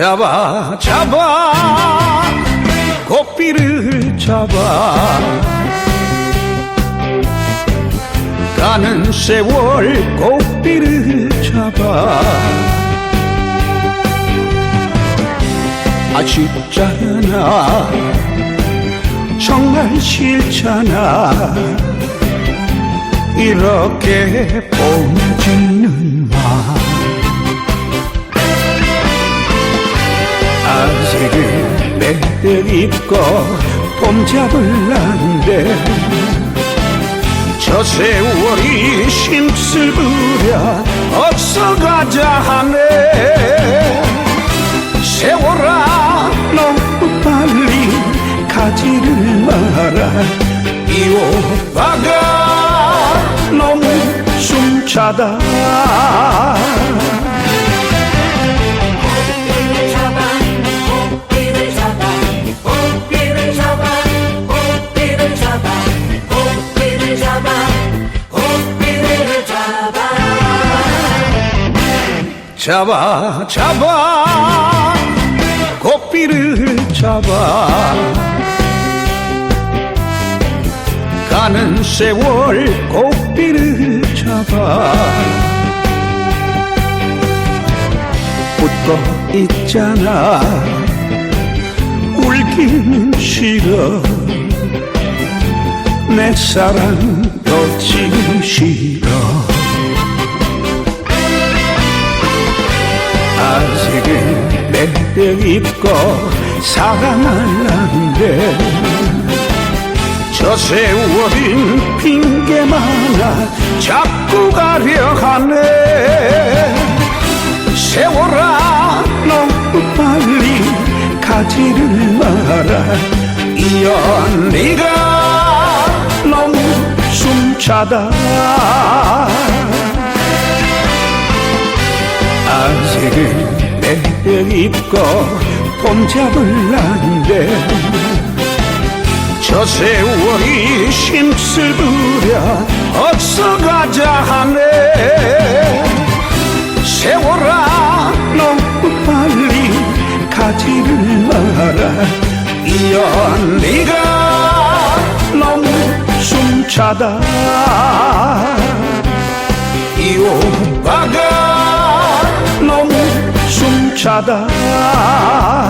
잡아 잡아. 고삐를 잡아. 가는 세월 고삐를 잡아. 아쉽잖아. 정말 싫잖아. 이렇게 보내지는 매듭 입고 봄 잡을란데 저 세월이 심술 부려 없어가자 하네. 세월아 너무 빨리 가지를 마라 이 오빠가 너무 숨차다 잡아 잡아. 고삐를 잡아. 가는 세월 고삐를 잡아. 웃고 있잖아. 울기는 싫어. 내 사랑 놓치기 싫어 매듭 입고 사랑할란데 저 세월인 핑계만 나 잡고 가려 하네. 세월아 너무 빨리 가지를 마라 이 언니가 너무 숨차다 입고 봄 잡을란데 저 세월이 심술 부려 없어가자 하네. 세월아 너무 빨리 가지를 마라 이 언니가 너무 숨차다. 이오 차다.